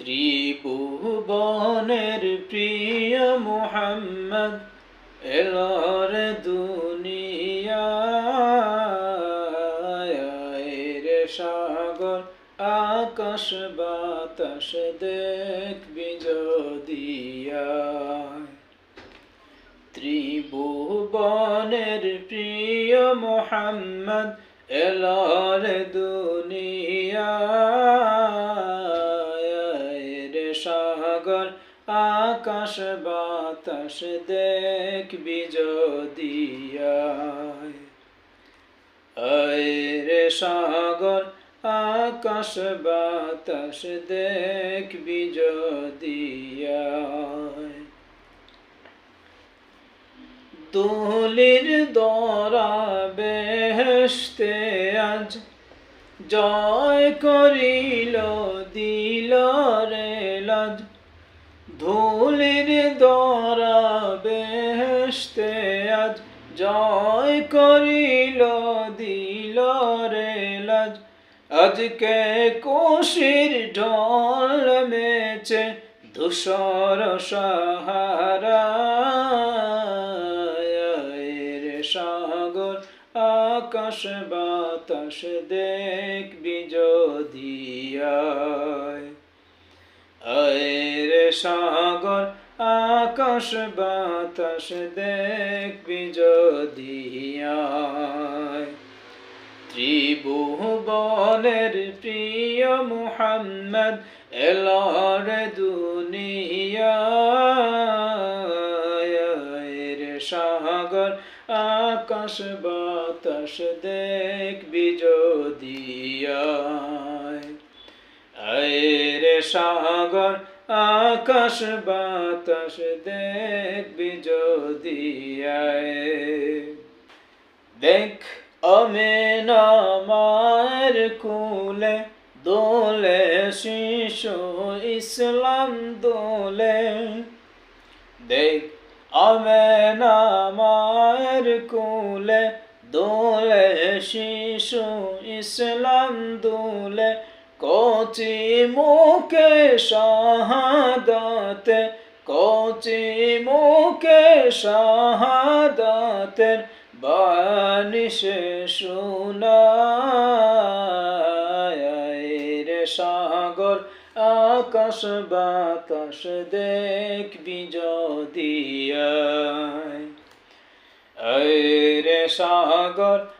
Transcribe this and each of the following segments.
ত্রিভুবনের প্রিয় মোহাম্মদ এলর দুনিয়ায় রে সাগর, আকাশ বাতাস দেখবি যদিয়া ত্রিভুবনের প্রিয় মোহাম্মদ এলর দুনিয়ায় আকাশ বাতাস রে সাগর, আকাশ বাতাস দেখবি যদিয়ায় দুলির দরা বেহেশতে আজ জয় করিল, দিল রে লাজ ধুলির দরা বেহেশতে আজ জয় করিল, দিল রে লাজ। আজকে কোশির ঢল মেছে ধূসর সাহারা। সাগর আকাশ বাতাস দেখবি যদিয়ায় সাগর, আকাশ, বাতাস দেখবি যদিয়ায় ত্রিভুবনের প্রিয় মুহাম্মদ এলর দুনিয়ায় সাগর, আকাশ, বাতাস দেখবি রে সাগর আকাশ বাতাস দেখবি যদিয়ায় দেখ, অমেনা মায়ের কুলে, দোলে শিশু ইসলাম দোলে। দেখ, অমেনা মায়ের কুলে, দোলে শিশু ইসলাম দোলে। কচি মুখে শাহাদাতে, কচি মুখে শাহাদাতের বানিশে শোনায় রে সাগর আকাশ বাতাস দেখবি যদিয়ায় রে সাগর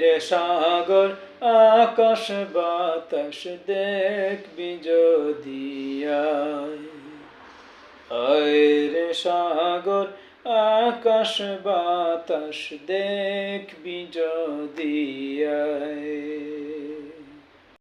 রে সাগর আকাশ বাতাস দেখবি বিজোদিয়া রে সাগর আকাশ বাতাস দেখবি যদিয়ায়